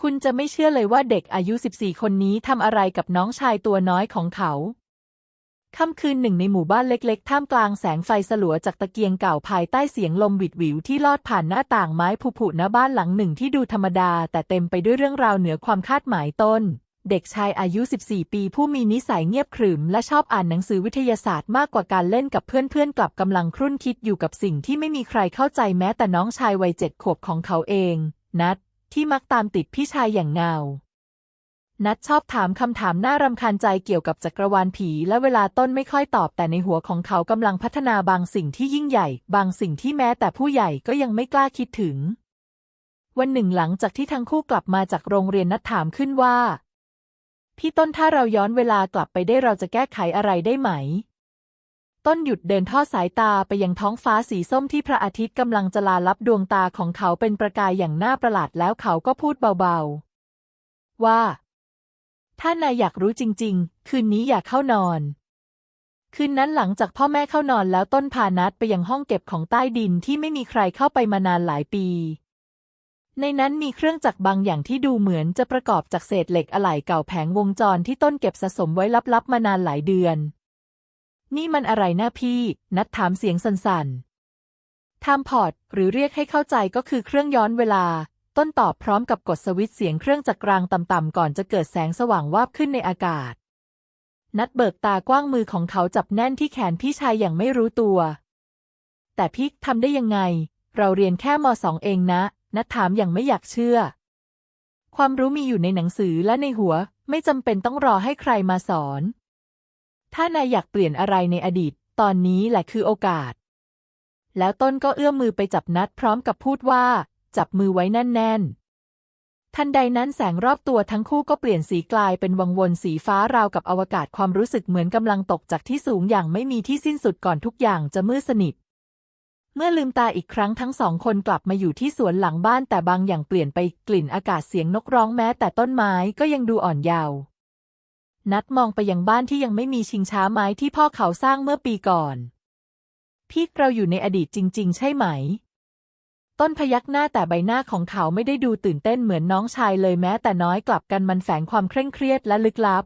คุณจะไม่เชื่อเลยว่าเด็กอายุ 14 คนนี้ทำอะไรกับน้องชายตัวน้อยของเขาค่ำคืนหนึ่งในหมู่บ้านเล็ก ๆ ท่ามกลางแสงไฟสลัวจากตะเกียงเก่าภายใต้เสียงลมวิดวิวที่ลอดผ่านหน้าต่างไม้ผุๆณบ้านหลังหนึ่งที่ดูธรรมดา แต่เต็มไปด้วยเรื่องราวเหนือความคาดหมายต้น เด็กชายอายุ 14 ปีผู้มีนิสัยเงียบขรึม และชอบอ่านหนังสือวิทยาศาสตร์มากกว่าการเล่นกับเพื่อนๆ กลับกำลังครุ่นคิดอยู่กับสิ่งที่ไม่มีใครเข้าใจแม้แต่น้องชายวัยเจ็ดขวบของเขาเอง นัด ที่มักตามติดพี่ชายอย่างเงา นัดชอบถามคำถามน่ารำคาญใจเกี่ยวกับจักรวาลผี และเวลาต้นไม่ค่อยตอบแต่ในหัวของเขากำลังพัฒนาบางสิ่งที่ยิ่งใหญ่ บางสิ่งที่แม้แต่ผู้ใหญ่ก็ยังไม่กล้าคิดถึง วันหนึ่งหลังจากที่ทั้งคู่กลับมาจากโรงเรียนนัดถามขึ้นว่า พี่ต้นถ้าเราย้อนเวลากลับไปได้เราจะแก้ไขอะไรได้ไหม ต้นหยุดเดินทอดสายตาไปยังท้องฟ้าสีส้มที่พระอาทิตย์กำลังจะลาลับดวงตาของเขาเป็นประกายอย่างน่าประหลาดแล้วเขาก็พูดเบาๆ ว่า ถ้านายอยากรู้จริง ๆ คืนนี้อย่าเข้านอน คืนนั้นหลังจากพ่อแม่เข้านอนแล้วต้นพานัดไปยังห้องเก็บของใต้ดินที่ไม่มีใครเข้าไปมานานหลายปี ในนั้นมีเครื่องจักรบางอย่างที่ดูเหมือนจะประกอบจากเศษเหล็กอะไหล่เก่าแผงวงจรที่ต้นเก็บสะสมไว้ลับๆมานานหลายเดือน นี่มันอะไรนะพี่ นัดถามเสียงสั่นๆไทม์พอร์ตหรือเรียกให้เข้าใจก็คือเครื่องย้อนเวลา ต้นตอบพร้อมกับกดสวิตช์เสียงเครื่องจักรกลางต่ำๆก่อนจะเกิดแสงสว่างวาบขึ้นในอากาศ นัดเบิกตากว้างมือของเขาจับแน่นที่แขนพี่ชายอย่างไม่รู้ตัว แต่พี่ทำได้ยังไง เราเรียนแค่มสองเองนะ นัดถามอย่างไม่อยากเชื่อ ความรู้มีอยู่ในหนังสือและในหัว ไม่จำเป็นต้องรอให้ใครมาสอน ถ้านายอยากเปลี่ยนอะไรในอดีต ตอนนี้แหละคือโอกาส แล้วต้นก็เอื้อมมือไปจับนัดพร้อมกับพูดว่า จับมือไว้แน่นๆ ทันใดนั้นแสงรอบตัวทั้งคู่ก็เปลี่ยนสีกลายเป็นวังวนสีฟ้าราวกับอวกาศความรู้สึกเหมือนกำลังตกจากที่สูงอย่างไม่มีที่สิ้นสุดก่อนทุกอย่างจะมืดสนิทเมื่อลืมตาอีกครั้งทั้งสองคนกลับมาอยู่ที่สวนหลังบ้านแต่บางอย่างเปลี่ยนไปกลิ่นอากาศเสียงนกร้องแม้แต่ต้นไม้ก็ยังดูอ่อนเยาว์ นัดมองไปยังบ้านที่ยังไม่มีชิงช้าไม้ที่พ่อเขาสร้างเมื่อปีก่อน พี่เราอยู่ในอดีตจริง ๆ ใช่ไหม ต้นพยักหน้าแต่ใบหน้าของเขาไม่ได้ดูตื่นเต้นเหมือนน้องชายเลยแม้แต่น้อยกลับกันมันแฝงความเคร่งเครียดและลึกลับ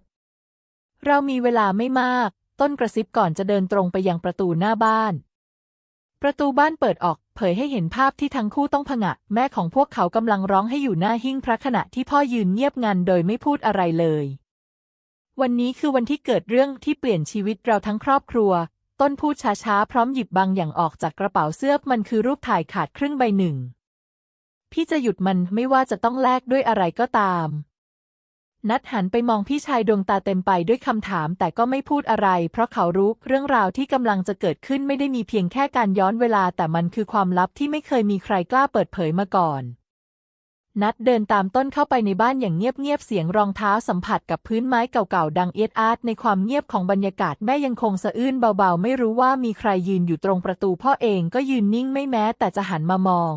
เรามีเวลาไม่มาก ต้นกระซิบก่อนจะเดินตรงไปยังประตูหน้าบ้าน ประตูบ้านเปิดออกเผยให้เห็นภาพที่ทั้งคู่ต้องผงะ แม่ของพวกเขากำลังร้องให้อยู่หน้าหิ้งพระขณะที่พ่อยืนเงียบงันโดยไม่พูดอะไรเลย วันนี้คือวันที่เกิดเรื่องที่เปลี่ยนชีวิตเราทั้งครอบครัว ต้นพูดช้าๆ พร้อมหยิบบางอย่างออกจากกระเป๋าเสื้อมันคือรูปถ่ายขาดครึ่งใบหนึ่ง พี่จะหยุดมันไม่ว่าจะต้องแลกด้วยอะไรก็ตาม นัดหันไปมองพี่ชายดวงตาเต็มไปด้วยคำถามแต่ก็ไม่พูดอะไร เพราะเขารู้เรื่องราวที่กำลังจะเกิดขึ้นไม่ได้มีเพียงแค่การย้อนเวลา แต่มันคือความลับที่ไม่เคยมีใครกล้าเปิดเผยมาก่อน นัดเดินตามต้นเข้าไปในบ้านอย่างเงียบๆ เสียงรองเท้าสัมผัสกับพื้นไม้เก่าๆ ดังเอียดอาดในความเงียบของบรรยากาศแม่ยังคงสะอื้นเบาๆ ไม่รู้ว่ามีใครยืนอยู่ตรงประตูพ่อเองก็ยืนนิ่งไม่แม้แต่จะหันมามอง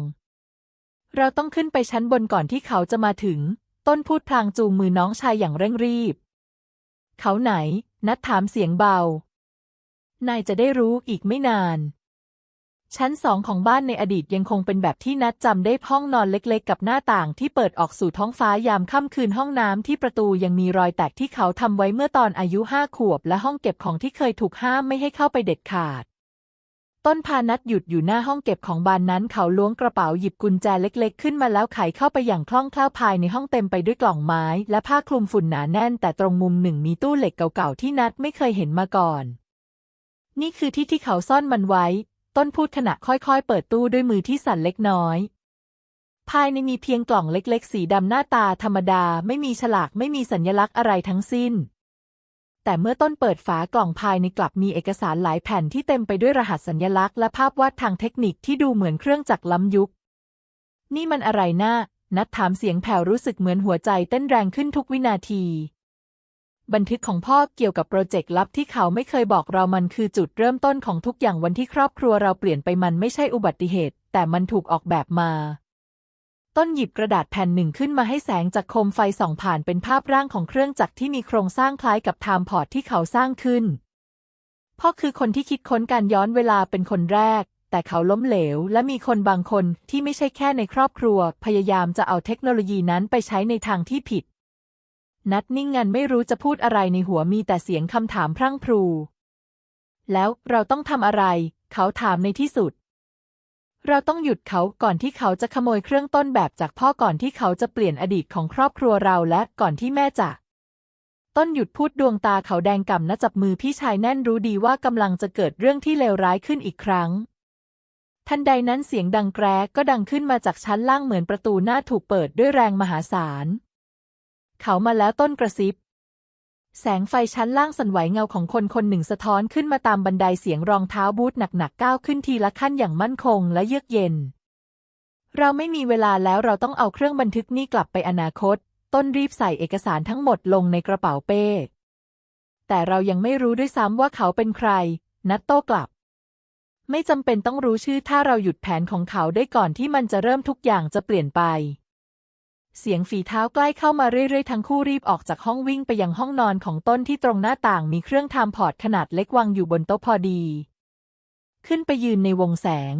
เราต้องขึ้นไปชั้นบนก่อนที่เขาจะมาถึง ต้นพูดพลางจูงมือน้องชายอย่างเร่งรีบ เขาไหน นัดถามเสียงเบา นายจะได้รู้อีกไม่นาน ชั้นสองของบ้านในอดีตยังคงเป็นแบบที่นัดจำได้ห้องนอนเล็กๆ กับหน้าต่างที่เปิดออกสู่ท้องฟ้ายามค่ำคืนห้องน้ำที่ประตูยังมีรอยแตกที่เขาทำไว้เมื่อตอนอายุห้าขวบ และห้องเก็บของที่เคยถูกห้ามไม่ให้เข้าไปเด็ดขาด ต้นพานัดหยุดอยู่หน้าห้องเก็บของบานนั้น เขาล้วงกระเป๋าหยิบกุญแจเล็ก ๆ ขึ้นมาแล้วไขเข้าไปอย่างคล่องแคล่วภายในห้องเต็มไปด้วยกล่องไม้ และผ้าคลุมฝุ่นหนาแน่น แต่ตรงมุมหนึ่งมีตู้เหล็กเก่าๆที่นัดไม่เคยเห็นมาก่อนนี่คือที่ที่เขาซ่อนมันไว้ ต้นพูดขณะค่อยๆ เปิดตู้ด้วยมือที่สั่นเล็กน้อย ภายในมีเพียงกล่องเล็กๆ สีดำหน้าตาธรรมดาไม่มีฉลากไม่มีสัญลักษณ์อะไรทั้งสิ้น แต่เมื่อต้นเปิดฝากล่องภายในกลับมีเอกสารหลายแผ่นที่เต็มไปด้วยรหัสสัญลักษณ์และภาพวาดทางเทคนิคที่ดูเหมือนเครื่องจักรล้ำยุค นี่มันอะไรนะนัดถามเสียงแผ่วรู้สึกเหมือนหัวใจเต้นแรงขึ้นทุกวินาที บันทึกของพ่อเกี่ยวกับโปรเจกต์ลับที่เขาไม่เคยบอกเรามันคือจุดเริ่มต้นของทุกอย่างวันที่ครอบครัวเราเปลี่ยนไปมันไม่ใช่อุบัติเหตุ แต่มันถูกออกแบบมา ต้นหยิบกระดาษแผ่นหนึ่งขึ้นมาให้แสงจากโคมไฟส่องผ่านเป็นภาพร่างของเครื่องจักรที่มีโครงสร้างคล้ายกับไทม์พอร์ตที่เขาสร้างขึ้น พ่อคือคนที่คิดค้นการย้อนเวลาเป็นคนแรก แต่เขาล้มเหลว และมีคนบางคนที่ไม่ใช่แค่ในครอบครัว พยายามจะเอาเทคโนโลยีนั้นไปใช้ในทางที่ผิด นัดนิ่งงันไม่รู้จะพูดอะไรในหัวมีแต่เสียงคำถามพรั่งพรู แล้วเราต้องทำอะไร เขาถามในที่สุด เราต้องหยุดเขาก่อนที่เขาจะขโมยเครื่องต้นแบบจากพ่อก่อนที่เขาจะเปลี่ยนอดีตของครอบครัวเราและก่อนที่แม่จะต้นหยุดพูดดวงตาเขาแดงก่ำนะจับมือพี่ชายแน่นรู้ดีว่ากำลังจะเกิดเรื่องที่เลวร้ายขึ้นอีกครั้ง ทันใดนั้นเสียงดังแกรกก็ดังขึ้นมาจากชั้นล่างเหมือนประตูหน้าถูกเปิดด้วยแรงมหาศาล เขามาแล้วต้นกระซิบ แสงไฟชั้นล่างสั่นไหวเงาของคนคนหนึ่งสะท้อนขึ้นมาตามบันไดเสียงรองเท้าบูทหนักๆก้าวขึ้นทีละขั้นอย่างมั่นคงและเยือกเย็น เราไม่มีเวลาแล้วเราต้องเอาเครื่องบันทึกนี่กลับไปอนาคต ต้นรีบใส่เอกสารทั้งหมดลงในกระเป๋าเป้ แต่เรายังไม่รู้ด้วยซ้ำว่าเขาเป็นใคร นัดโต้กลับไม่จำเป็นต้องรู้ชื่อถ้าเราหยุดแผนของเขาได้ก่อนที่มันจะเริ่มทุกอย่างจะเปลี่ยนไป เสียงฝีเท้าใกล้เข้ามาเรื่อยๆ ทั้งคู่รีบออกจากห้องวิ่งไปยังห้องนอนของต้นที่ตรงหน้าต่างมีเครื่องทำพอร์ตขนาดเล็กวางอยู่บนโต๊ะพอดี ขึ้นไปยืนในวงแสง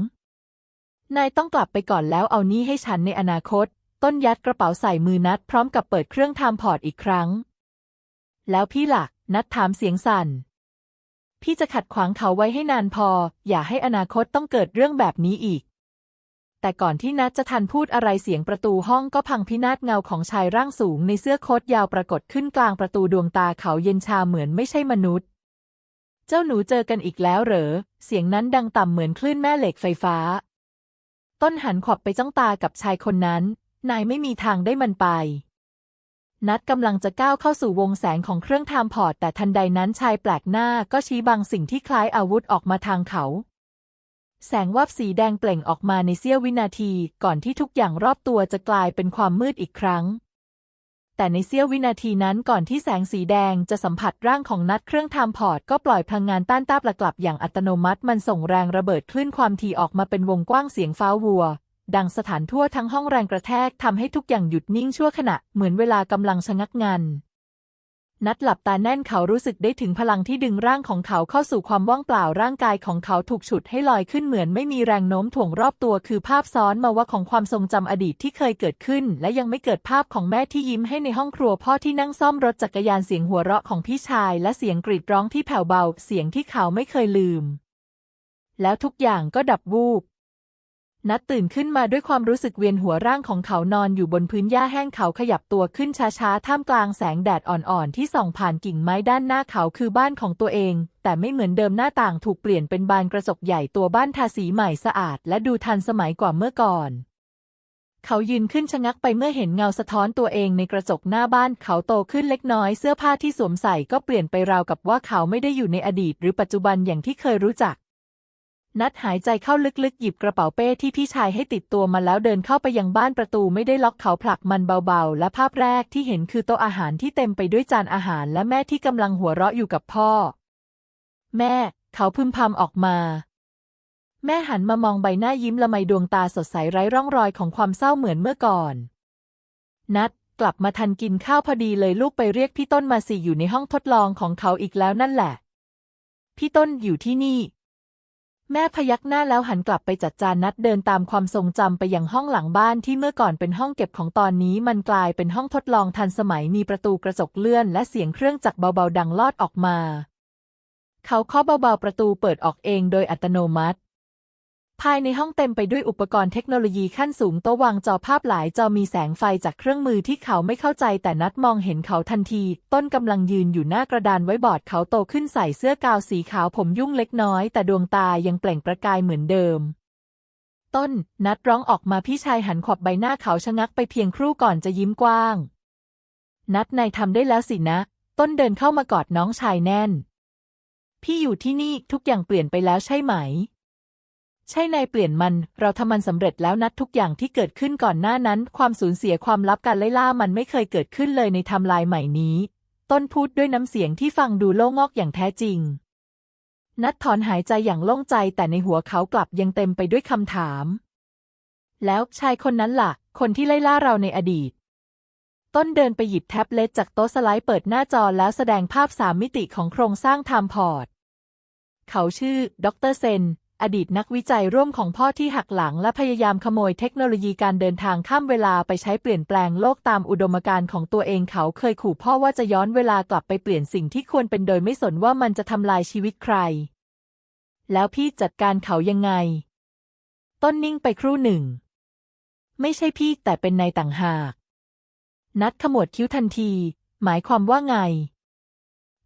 นายต้องกลับไปก่อนแล้วเอานี่ให้ฉันในอนาคต ต้นยัดกระเป๋าใส่มือนัดพร้อมกับเปิดเครื่องทำพอร์ตอีกครั้ง แล้วพี่หล่ะนัดถามเสียงสั่น พี่จะขัดขวางเขาไว้ให้นานพอ อย่าให้อนาคตต้องเกิดเรื่องแบบนี้อีก แต่ก่อนที่นัดจะทันพูดอะไรเสียงประตูห้องก็พังพินาศเงาของชายร่างสูงในเสื้อโค้ทยาวปรากฏขึ้นกลางประตูดวงตาเขาเย็นชาเหมือนไม่ใช่มนุษย์ เจ้าหนูเจอกันอีกแล้วเหรอ เสียงนั้นดังต่ำเหมือนคลื่นแม่เหล็กไฟฟ้า ต้นหันขวับไปจ้องตากับชายคนนั้น นายไม่มีทางได้มันไป นัดกำลังจะก้าวเข้าสู่วงแสงของเครื่องทำพอร์ตแต่ทันใดนั้นชายแปลกหน้าก็ชี้บางสิ่งที่คล้ายอาวุธออกมาทางเขา แสงวับสีแดงเปล่งออกมาในเสี้ยววินาที ก่อนที่ทุกอย่างรอบตัวจะกลายเป็นความมืดอีกครั้ง แต่ในเสี้ยววินาทีนั้นก่อนที่แสงสีแดงจะสัมผัสร่างของนัดเครื่องทำพอร์ตก็ปล่อยพลังงานต้านต้าปกลับอย่างอัตโนมัติมันส่งแรงระเบิดคลื่นความถี่ออกมาเป็นวงกว้างเสียงฟ้าวัว ดังสถานทั่วทั้งห้องแรงกระแทกทำให้ทุกอย่างหยุดนิ่งชั่วขณะเหมือนเวลากำลังชะงักงัน นัดหลับตาแน่นเขารู้สึกได้ถึงพลังที่ดึงร่างของเขาเข้าสู่ความว่างเปล่าร่างกายของเขาถูกฉุดให้ลอยขึ้นเหมือนไม่มีแรงโน้มถ่วงรอบตัวคือภาพซ้อนมาว่าของความทรงจำอดีตที่เคยเกิดขึ้น และยังไม่เกิดภาพของแม่ที่ยิ้มให้ในห้องครัวพ่อที่นั่งซ่อมรถจักรยานเสียงหัวเราะของพี่ชาย และเสียงกรีดร้องที่แผ่วเบา เสียงที่เขาไม่เคยลืม แล้วทุกอย่างก็ดับวูบ นัดตื่นขึ้นมาด้วยความรู้สึกเวียนหัวร่างของเขานอนอยู่บนพื้นหญ้าแห้งเขาขยับตัวขึ้นช้าๆ ท่ามกลางแสงแดดอ่อนๆ ที่ส่องผ่านกิ่งไม้ด้านหน้าเขาคือบ้านของตัวเอง แต่ไม่เหมือนเดิมหน้าต่างถูกเปลี่ยนเป็นบานกระจกใหญ่ตัวบ้านทาสีใหม่สะอาด และดูทันสมัยกว่าเมื่อก่อน เขายืนขึ้นชะงักไปเมื่อเห็นเงาสะท้อนตัวเองในกระจกหน้าบ้านเขาโตขึ้นเล็กน้อยเสื้อผ้าที่สวมใส่ก็เปลี่ยนไปราวกับว่าเขาไม่ได้อยู่ในอดีต หรือปัจจุบันอย่างที่เคยรู้จัก นัดหายใจเข้าลึกๆ หยิบกระเป๋าเป้ที่พี่ชายให้ติดตัวมาแล้วเดินเข้าไปยังบ้านประตูไม่ได้ล็อกเขาผลักมันเบาๆ และภาพแรกที่เห็นคือโต๊ะอาหารที่เต็มไปด้วยจานอาหารและแม่ที่กำลังหัวเราะอยู่กับพ่อ แม่ เขาพึมพำออกมา แม่หันมามองใบหน้ายิ้มละไมดวงตาสดใสไร้ร่องรอยของความเศร้าเหมือนเมื่อก่อน นัดกลับมาทันกินข้าวพอดีเลยลูกไปเรียกพี่ต้นมาสิอยู่ในห้องทดลองของเขาอีกแล้วนั่นแหละ พี่ต้นอยู่ที่นี่ แม่พยักหน้าแล้วหันกลับไปจัดจานนัดเดินตามความทรงจำไปยังห้องหลังบ้านที่เมื่อก่อนเป็นห้องเก็บของตอนนี้มันกลายเป็นห้องทดลองทันสมัยมีประตูกระจกเลื่อนและเสียงเครื่องจักรเบาๆดังลอดออกมา เขาเคาะเบาๆประตูเปิดออกเองโดยอัตโนมัติ ภายในห้องเต็มไปด้วยอุปกรณ์เทคโนโลยีขั้นสูงโต๊ะวางจอภาพหลายจอมีแสงไฟจากเครื่องมือที่เขาไม่เข้าใจแต่นัดมองเห็นเขาทันที ต้นกำลังยืนอยู่หน้ากระดานไว้บอร์ดเขาโตขึ้นใส่เสื้อกาวสีขาวผมยุ่งเล็กน้อย แต่ดวงตายังเปล่งประกายเหมือนเดิม ต้น นัดร้องออกมาพี่ชายหันขอบใบหน้าเขาชะงักไปเพียงครู่ก่อนจะยิ้มกว้าง นัดนายทำได้แล้วสินะ ต้นเดินเข้ามากอดน้องชายแน่น พี่อยู่ที่นี่ทุกอย่างเปลี่ยนไปแล้วใช่ไหม ใช่นายเปลี่ยนมัน เราทำมันสำเร็จแล้วนัดทุกอย่างที่เกิดขึ้นก่อนหน้านั้น ความสูญเสียความลับการไล่ล่ามันไม่เคยเกิดขึ้นเลยในไทม์ไลน์ใหม่นี้ ต้นพูดด้วยน้ำเสียงที่ฟังดูโล่งอกอย่างแท้จริง นัดถอนหายใจอย่างโล่งใจแต่ในหัวเขากลับยังเต็มไปด้วยคำถาม แล้วชายคนนั้นล่ะ คนที่ไล่ล่าเราในอดีต ต้นเดินไปหยิบแท็บเล็ตจากโต๊ะสไลด์เปิดหน้าจอแล้วแสดงภาพสามมิติของโครงสร้างไทม์พอร์ตเขาชื่อ ดรเซน อดีตนักวิจัยร่วมของพ่อที่หักหลังและพยายามขโมยเทคโนโลยีการเดินทางข้ามเวลาไปใช้เปลี่ยนแปลงโลกตามอุดมการณ์ของตัวเองเขาเคยขู่พ่อว่าจะย้อนเวลากลับไปเปลี่ยนสิ่งที่ควรเป็นโดยไม่สนว่ามันจะทำลายชีวิตใคร แล้วพี่จัดการเขายังไง ต้นนิ่งไปครู่หนึ่ง ไม่ใช่พี่แต่เป็นนายต่างหาก นัดขมวดคิ้วทันที หมายความว่าไง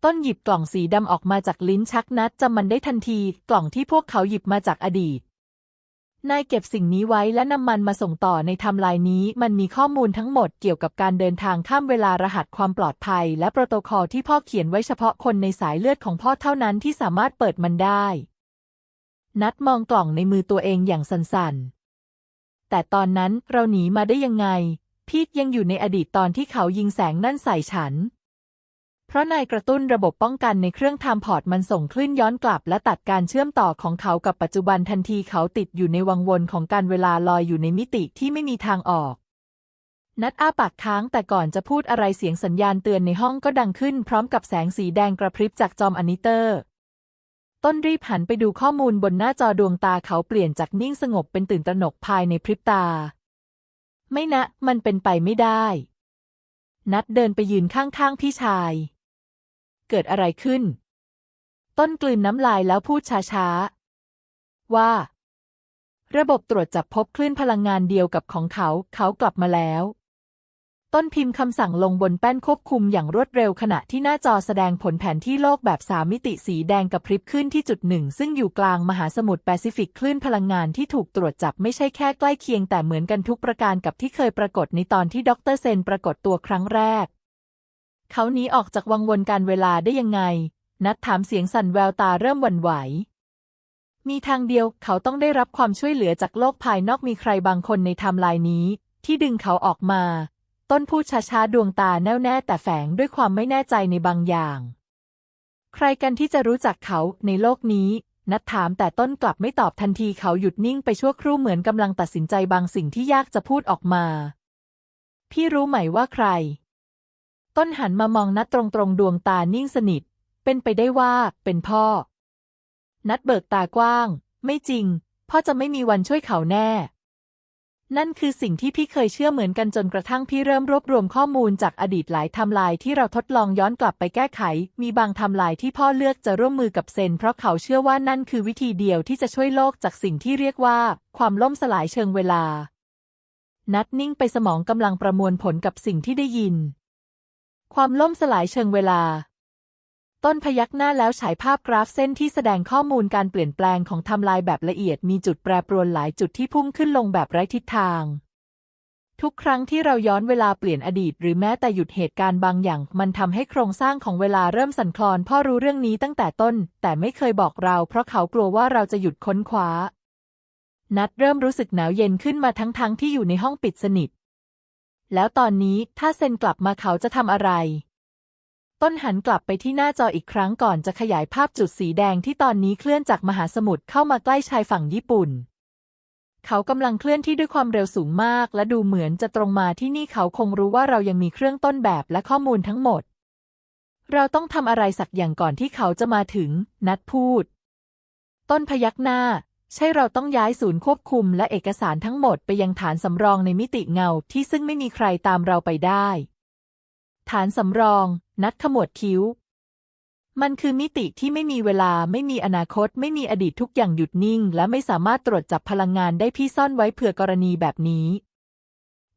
ต้นหยิบกล่องสีดำออกมาจากลิ้นชักนัดจำมันได้ทันทีกล่องที่พวกเขาหยิบมาจากอดีต นายเก็บสิ่งนี้ไว้และนำมันมาส่งต่อในไทม์ไลน์นี้ มันมีข้อมูลทั้งหมดเกี่ยวกับการเดินทางข้ามเวลารหัสความปลอดภัย และโปรโตคอลที่พ่อเขียนไว้เฉพาะคนในสายเลือดของพ่อเท่านั้นที่สามารถเปิดมันได้ นัดมองกล่องในมือตัวเองอย่างสันๆ แต่ตอนนั้นเราหนีมาได้ยังไงพีทยังอยู่ในอดีตตอนที่เขายิงแสงนั่นใส่ฉัน เพราะนายกระตุ้นระบบป้องกันในเครื่องไทม์พอร์ตมันส่งคลื่นย้อนกลับ และตัดการเชื่อมต่อของเขากับปัจจุบันทันทีเขาติดอยู่ในวังวนของการเวลาลอยอยู่ในมิติที่ไม่มีทางออก นัดอ้าปากค้างแต่ก่อนจะพูดอะไรเสียงสัญญาณเตือนในห้องก็ดังขึ้น พร้อมกับแสงสีแดงกระพริบจากจอมอนิเตอร์ ต้นรีบหันไปดูข้อมูลบนหน้าจอดวงตาเขาเปลี่ยนจากนิ่งสงบเป็นตื่นตระหนกภายในพริบตา ไม่นะ มันเป็นไปไม่ได้ นัดเดินไปยืนข้างๆพี่ชาย เกิดอะไรขึ้น ต้นกลืนน้ำลายแล้วพูดช้าๆ ว่า ระบบตรวจจับพบคลื่นพลังงานเดียวกับของเขา เขากลับมาแล้ว ต้นพิมพ์คำสั่งลงบนแป้นควบคุมอย่างรวดเร็วขณะที่หน้าจอแสดงผลแผนที่โลกแบบสามมิติสีแดงกระพริบขึ้นที่จุดหนึ่ง ซึ่งอยู่กลางมหาสมุทรแปซิฟิกคลื่นพลังงานที่ถูกตรวจจับไม่ใช่แค่ใกล้เคียงแต่เหมือนกันทุกประการกับที่เคยปรากฏในตอนที่ดรเซนปรากฏตัวครั้งแรก เขาหนีออกจากวังวนการเวลาได้ยังไง นัดถามเสียงสั่นแววตาเริ่มหวั่นไหว มีทางเดียวเขาต้องได้รับความช่วยเหลือจากโลกภายนอกมีใครบางคนในไทม์ไลน์นี้ ที่ดึงเขาออกมา ต้นพูดช้าๆดวงตาแน่วแน่แต่แฝงด้วยความไม่แน่ใจในบางอย่าง ใครกันที่จะรู้จักเขาในโลกนี้ นัดถามแต่ต้นกลับไม่ตอบทันทีเขาหยุดนิ่งไปชั่วครู่เหมือนกำลังตัดสินใจบางสิ่งที่ยากจะพูดออกมา พี่รู้ไหมว่าใคร ต้นหันมามองนัดตรงๆ ดวงตานิ่งสนิท เป็นไปได้ว่าเป็นพ่อ นัดเบิกตากว้าง ไม่จริง พ่อจะไม่มีวันช่วยเขาแน่ นั่นคือสิ่งที่พี่เคยเชื่อเหมือนกันจนกระทั่งพี่เริ่มรวบรวมข้อมูลจากอดีตหลายทำลายที่เราทดลองย้อนกลับไปแก้ไข มีบางทำลายที่พ่อเลือกจะร่วมมือกับเซน เพราะเขาเชื่อว่านั่นคือวิธีเดียวที่จะช่วยโลกจากสิ่งที่เรียกว่า ความล่มสลายเชิงเวลา นัดนิ่งไปสมองกำลังประมวลผลกับสิ่งที่ได้ยิน ความล่มสลายเชิงเวลา ต้นพยักหน้าแล้วฉายภาพกราฟเส้นที่แสดงข้อมูลการเปลี่ยนแปลงของไทำลายแบบละเอียดมีจุดแปรปรวนหลายจุดที่พุ่งขึ้นลงแบบไร้ทิศทาง ทุกครั้งที่เราย้อนเวลาเปลี่ยนอดีต หรือแม้แต่หยุดเหตุการณ์บางอย่าง มันทำให้โครงสร้างของเวลาเริ่มสั่นคลอน พ่อรู้เรื่องนี้ตั้งแต่ต้น แต่ไม่เคยบอกเรา เพราะเขากลัวว่าเราจะหยุดค้นคว้า นัดเริ่มรู้สึกหนาวเย็นขึ้นมาทั้งๆทที่อยู่ในห้องปิดสนิท แล้วตอนนี้ถ้าเซนกลับมาเขาจะทำอะไร ต้นหันกลับไปที่หน้าจออีกครั้งก่อนจะขยายภาพจุดสีแดงที่ตอนนี้เคลื่อนจากมหาสมุทรเข้ามาใกล้ชายฝั่งญี่ปุ่น เขากำลังเคลื่อนที่ด้วยความเร็วสูงมาก และดูเหมือนจะตรงมาที่นี่เขาคงรู้ว่าเรายังมีเครื่องต้นแบบและข้อมูลทั้งหมด เราต้องทำอะไรสักอย่างก่อนที่เขาจะมาถึง นัดพูด ต้นพยักหน้า ใช่เราต้องย้ายศูนย์ควบคุมและเอกสารทั้งหมดไปยังฐานสำรองในมิติเงาที่ซึ่งไม่มีใครตามเราไปได้ ฐานสำรอง นัดขมวดคิ้ว มันคือมิติที่ไม่มีเวลาไม่มีอนาคต ไม่มีอดีตทุกอย่างหยุดนิ่ง และไม่สามารถตรวจจับพลังงานได้พี่ซ่อนไว้เผื่อกรณีแบบนี้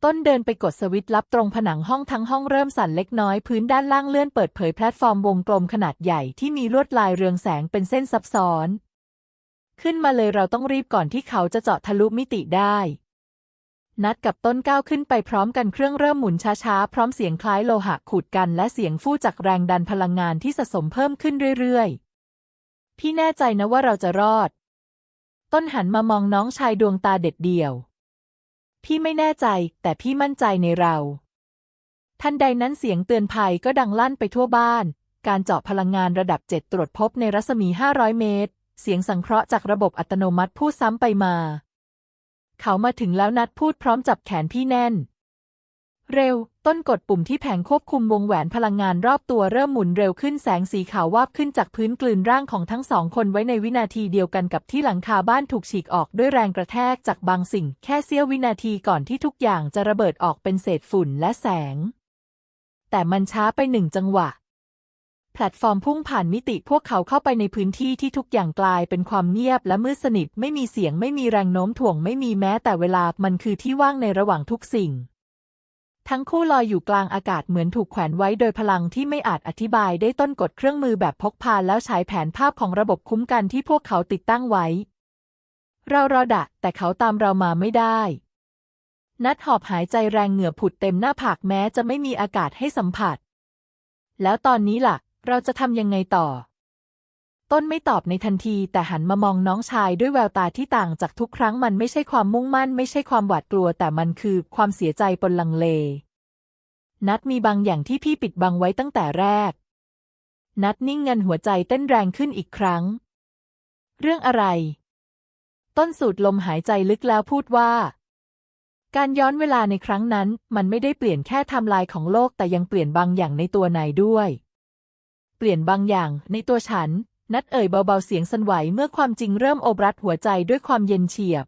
ต้นเดินไปกดสวิตช์ลับตรงผนังห้องทั้งห้องเริ่มสั่นเล็กน้อยพื้นด้านล่างเลื่อนเปิดเผยแพลตฟอร์มวงกลมขนาดใหญ่ที่มีลวดลายเรืองแสงเป็นเส้นซับซ้อน ขึ้นมาเลยเราต้องรีบก่อนที่เขาจะเจาะทะลุมิติได้ นัดกับต้นก้าวขึ้นไปพร้อมกันเครื่องเริ่มหมุนช้าๆ พร้อมเสียงคล้ายโลหะขูดกัน และเสียงฟู่จากแรงดันพลังงานที่สะสมเพิ่มขึ้นเรื่อยๆ พี่แน่ใจนะว่าเราจะรอด ต้นหันมามองน้องชายดวงตาเด็ดเดี่ยว พี่ไม่แน่ใจ แต่พี่มั่นใจในเรา ทันใดนั้นเสียงเตือนภัยก็ดังลั่นไปทั่วบ้าน การเจาะพลังงานระดับเจ็ดตรวจพบในรัศมี 500 เมตร เสียงสังเคราะห์จากระบบอัตโนมัติพูดซ้ำไปมา เขามาถึงแล้วนัดพูดพร้อมจับแขนพี่แน่น เร็ว ต้นกดปุ่มที่แผงควบคุมวงแหวนพลังงานรอบตัวเริ่มหมุนเร็วขึ้นแสงสีขาววาบขึ้นจากพื้นกลืนร่างของทั้งสองคนไว้ในวินาทีเดียวกันกับที่หลังคาบ้านถูกฉีกออกด้วยแรงกระแทกจากบางสิ่ง แค่เสี้ยววินาทีก่อนที่ทุกอย่างจะระเบิดออกเป็นเศษฝุ่นและแสง แต่มันช้าไปหนึ่งจังหวะ แพลตฟอร์มพุ่งผ่านมิติพวกเขาเข้าไปในพื้นที่ที่ทุกอย่างกลายเป็นความเงียบและมืดสนิท ไม่มีเสียงไม่มีแรงโน้มถ่วงไม่มีแม้แต่เวลามันคือที่ว่างในระหว่างทุกสิ่ง ทั้งคู่ลอยอยู่กลางอากาศเหมือนถูกแขวนไว้โดยพลังที่ไม่อาจอธิบายได้ต้นกดเครื่องมือแบบพกพาแล้วฉายแผนภาพของระบบคุ้มกันที่พวกเขาติดตั้งไว้ เรารอดะ แต่เขาตามเรามาไม่ได้นัดหอบหายใจแรงเหงื่อผุดเต็มหน้าผากแม้จะไม่มีอากาศให้สัมผัส แล้วตอนนี้ล่ะ เราจะทำยังไงต่อ ต้นไม่ตอบในทันที แต่หันมามองน้องชายด้วยแววตาที่ต่างจากทุกครั้งมันไม่ใช่ความมุ่งมั่น ไม่ใช่ความหวาดกลัว แต่มันคือความเสียใจปนลังเล นัดมีบางอย่างที่พี่ปิดบังไว้ตั้งแต่แรก นัดนิ่งเงันหัวใจเต้นแรงขึ้นอีกครั้ง เรื่องอะไร ต้นสูดลมหายใจลึกแล้วพูดว่าการย้อนเวลาในครั้งนั้น มันไม่ได้เปลี่ยนแค่ไทม์ไลน์ของโลกแต่ยังเปลี่ยนบางอย่างในตัวนายด้วย เปลี่ยนบางอย่างในตัวฉัน นัดเอ่ยเบาๆเสียงสั่นไหวเมื่อความจริงเริ่มโอบรัดหัวใจด้วยความเย็นเฉียบ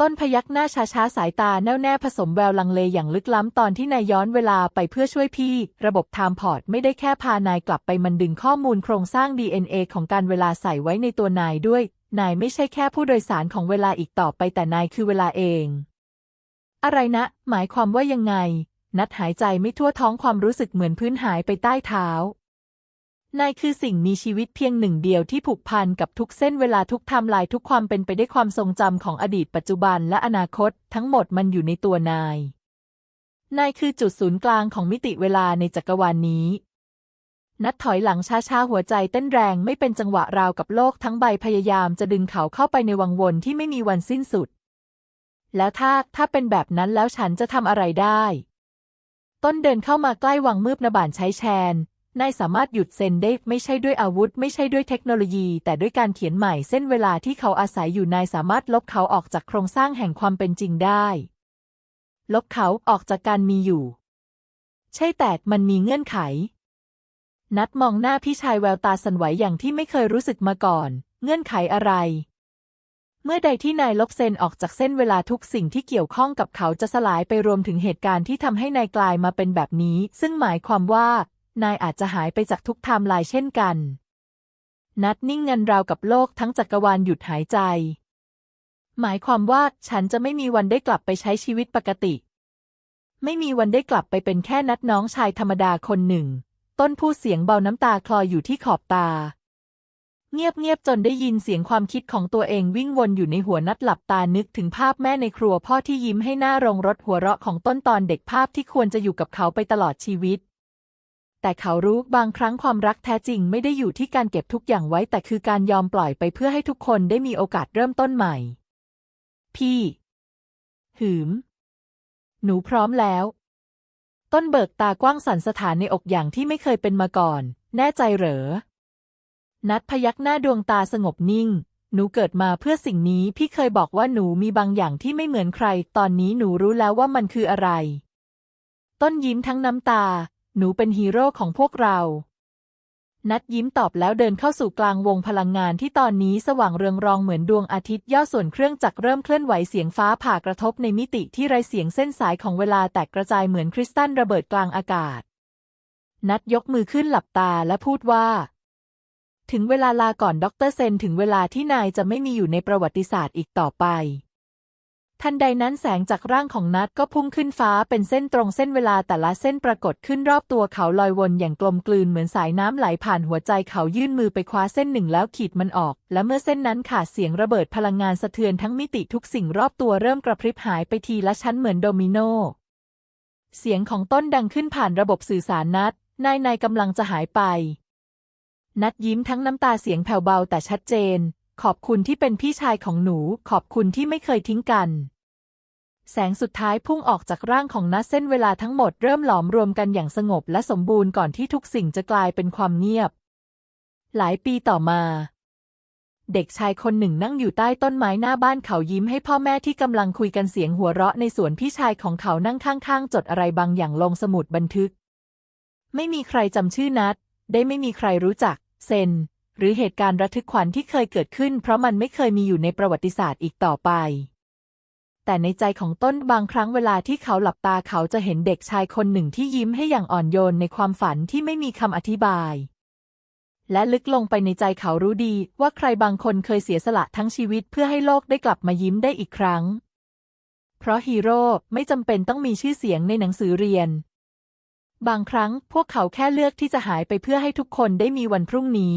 ต้นพยักหน้าช้าๆสายตาแน่วแน่ผสมแววลังเลอย่างลึกล้ำตอนที่นายย้อนเวลาไปเพื่อช่วยพี่ ระบบไทม์พอร์ตไม่ได้แค่พานายกลับไปมันดึงข้อมูลโครงสร้าง DNA ของการเวลาใส่ไว้ในตัวนายด้วย นายไม่ใช่แค่ผู้โดยสารของเวลาอีกต่อไปแต่นายคือเวลาเอง อะไรนะ หมายความว่ายังไง นัดหายใจไม่ทั่วท้องความรู้สึกเหมือนพื้นหายไปใต้เท้า นายคือสิ่งมีชีวิตเพียงหนึ่งเดียวที่ผูกพันกับทุกเส้นเวลาทุกไทม์ไลน์ทุกความเป็นไปได้ความทรงจำของอดีตปัจจุบันและอนาคต ทั้งหมดมันอยู่ในตัวนาย นายคือจุดศูนย์กลางของมิติเวลาในจักรวาลนนี้ นัดถอยหลังช้าๆ หัวใจเต้นแรงไม่เป็นจังหวะราวกับโลกทั้งใบพยายามจะดึงเขาเข้าไปในวังวนที่ไม่มีวันสิ้นสุด แล้วถ้าถ้าเป็นแบบนั้นแล้วฉันจะทำอะไรได้ ต้นเดินเข้ามาใกล้วังมืบนบานใช้แชน นายสามารถหยุดเซนได้ไม่ใช่ด้วยอาวุธ ไม่ใช่ด้วยเทคโนโลยี แต่ด้วยการเขียนใหม่เส้นเวลาที่เขาอาศัยอยู่นายสามารถลบเขาออกจากโครงสร้างแห่งความเป็นจริงได้ ลบเขาออกจากการมีอยู่ ใช่แต่มันมีเงื่อนไข นัดมองหน้าพี่ชายแววตาสันไหวอย่างที่ไม่เคยรู้สึกมาก่อน เงื่อนไขอะไร เมื่อใดที่นายลบเซนออกจากเส้นเวลาทุกสิ่งที่เกี่ยวข้องกับเขาจะสลายไปรวมถึงเหตุการณ์ที่ทำให้นายกลายมาเป็นแบบนี้ ซึ่งหมายความว่า นายอาจจะหายไปจากทุกไทม์ไลน์เช่นกัน นัดนิ่งเงันราวกับโลกทั้งจักรวาลหยุดหายใจ หมายความว่าฉันจะไม่มีวันได้กลับไปใช้ชีวิตปกติ ไม่มีวันได้กลับไปเป็นแค่นัดน้องชายธรรมดาคนหนึ่ง ต้นพูดเสียงเบาน้ำตาคลอยอยู่ที่ขอบตา เงียบๆจนได้ยินเสียงความคิดของตัวเองวิ่งวนอยู่ในหัวนัดหลับตานึกถึงภาพแม่ในครัวพ่อที่ยิ้มให้หน้าโรงรถหัวเราะของต้นตอนเด็กภาพที่ควรจะอยู่กับเขาไปตลอดชีวิต แต่เขารู้บางครั้งความรักแท้จริงไม่ได้อยู่ที่การเก็บทุกอย่างไว้ แต่คือการยอมปล่อยไปเพื่อให้ทุกคนได้มีโอกาสเริ่มต้นใหม่ พี่ หืม หนูพร้อมแล้ว ต้นเบิกตากว้างสันสถานในอกอย่างที่ไม่เคยเป็นมาก่อน แน่ใจเหรอ นัดพยักหน้าดวงตาสงบนิ่ง หนูเกิดมาเพื่อสิ่งนี้ พี่เคยบอกว่าหนูมีบางอย่างที่ไม่เหมือนใคร ตอนนี้หนูรู้แล้วว่ามันคืออะไร ต้นยิ้มทั้งน้ำตา หนูเป็นฮีโร่ของพวกเรา นัดยิ้มตอบแล้วเดินเข้าสู่กลางวงพลังงานที่ตอนนี้สว่างเรืองรองเหมือนดวงอาทิตย์ย่อส่วนเครื่องจักรเริ่มเคลื่อนไหวเสียงฟ้าผ่ากระทบในมิติที่ไร้เสียงเส้นสายของเวลาแตกกระจายเหมือนคริสตัลระเบิดกลางอากาศ นัดยกมือขึ้นหลับตาและพูดว่า ถึงเวลาลาก่อนด็อกเตอร์เซนถึงเวลาที่นายจะไม่มีอยู่ในประวัติศาสตร์อีกต่อไป ทันใดนั้นแสงจากร่างของนัดก็พุ่งขึ้นฟ้าเป็นเส้นตรงเส้นเวลาแต่ละเส้นปรากฏขึ้นรอบตัวเขาลอยวนอย่างกลมกลืนเหมือนสายน้ำไหลผ่านหัวใจเขายื่นมือไปคว้าเส้นหนึ่งแล้วขีดมันออก และเมื่อเส้นนั้นขาดเสียงระเบิดพลังงานสะเทือนทั้งมิติทุกสิ่งรอบตัวเริ่มกระพริบหายไปทีละชั้นเหมือนโดมิโนเสียงของต้นดังขึ้นผ่านระบบสื่อสารนัดนายนายกำลังจะหายไป นัดยิ้มทั้งน้ำตาเสียงแผ่วเบาแต่ชัดเจน ขอบคุณที่เป็นพี่ชายของหนู ขอบคุณที่ไม่เคยทิ้งกัน แสงสุดท้ายพุ่งออกจากร่างของนัดเส้นเวลาทั้งหมดเริ่มหลอมรวมกันอย่างสงบและสมบูรณ์ก่อนที่ทุกสิ่งจะกลายเป็นความเงียบ หลายปีต่อมา เด็กชายคนหนึ่งนั่งอยู่ใต้ต้นไม้หน้าบ้านเขายิ้มให้พ่อแม่ที่กำลังคุยกันเสียงหัวเราะในสวนพี่ชายของเขานั่งข้างๆ จดอะไรบางอย่างลงสมุดบันทึก ไม่มีใครจำชื่อนัดได้ไม่มีใครรู้จัก เซน หรือเหตุการณ์ระทึกขวัญที่เคยเกิดขึ้น เพราะมันไม่เคยมีอยู่ในประวัติศาสตร์อีกต่อไป แต่ในใจของต้นบางครั้งเวลาที่เขาหลับตาเขาจะเห็นเด็กชายคนหนึ่งที่ยิ้มให้อย่างอ่อนโยนในความฝันที่ไม่มีคำอธิบาย และลึกลงไปในใจเขารู้ดีว่าใครบางคนเคยเสียสละทั้งชีวิตเพื่อให้โลกได้กลับมายิ้มได้อีกครั้ง เพราะฮีโร่ไม่จำเป็นต้องมีชื่อเสียงในหนังสือเรียนบางครั้งพวกเขาแค่เลือกที่จะหายไปเพื่อให้ทุกคนได้มีวันพรุ่งนี้